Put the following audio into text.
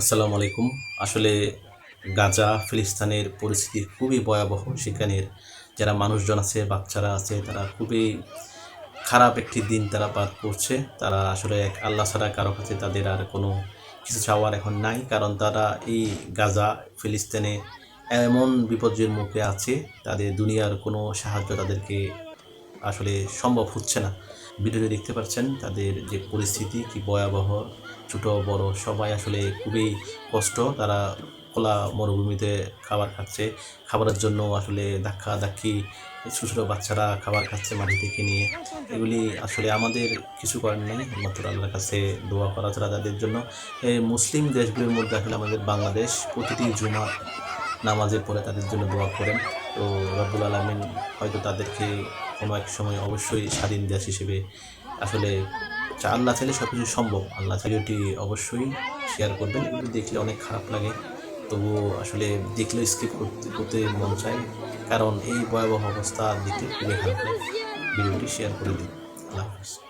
আসসালামু আলাইকুম। আসলে গাজা ফিলিস্তানের পরিস্থিতি খুবই ভয়াবহ। সেখানের যারা মানুষজন আছে, বাচ্চারা আছে, তারা খুবই খারাপ একটি দিন তারা পার করছে। তারা আসলে এক আল্লাহ ছাড়া কারও কাছে তাদের আর কোনো কিছু চাওয়ার এখন নাই। কারণ তারা এই গাজা ফিলিস্তিনে এমন বিপর্যয়ের মুখে আছে, তাদের দুনিয়ার কোনো সাহায্য তাদেরকে আসলে সম্ভব হচ্ছে না। ভিডিওতে দেখতে পাচ্ছেন তাদের যে পরিস্থিতি, কি ভয়াবহ, ছোট, বড়, সবাই আসলে খুবই কষ্ট। তারা খোলা মরুভূমিতে খাবার খাচ্ছে। খাবারের জন্য আসলে ধাক্কা ধাক্কি ছোটো ছোটো বাচ্চারা খাবার খাচ্ছে মাটি থেকে নিয়ে। এগুলি আসলে আমাদের কিছু করার নেই। একমাত্র আল্লাহর কাছে দোয়া করা ছাড়া তাদের জন্য। মুসলিম দেশগুলির মধ্যে আসলে আমাদের বাংলাদেশ প্রতিটি জুমা নামাজের পরে তাদের জন্য দোয়া করেন। তো রব্বুল আলমিন হয়তো তাদেরকে কোনো এক সময় অবশ্যই স্বাধীন দেশ হিসেবে আসলে আল্লাহ চাইলে সব কিছু সম্ভব। আল্লাহ ভিডিওটি অবশ্যই শেয়ার করবেন। এগুলো দেখলে অনেক খারাপ লাগে। তবু আসলে দেখলে স্কিপ করতে করতে মন চায়। কারণ এই ভয়াবহ অবস্থা দেখতে খুবই খারাপ লাগে। ভিডিওটি শেয়ার করে দিন। আল্লাহ হাফিজ।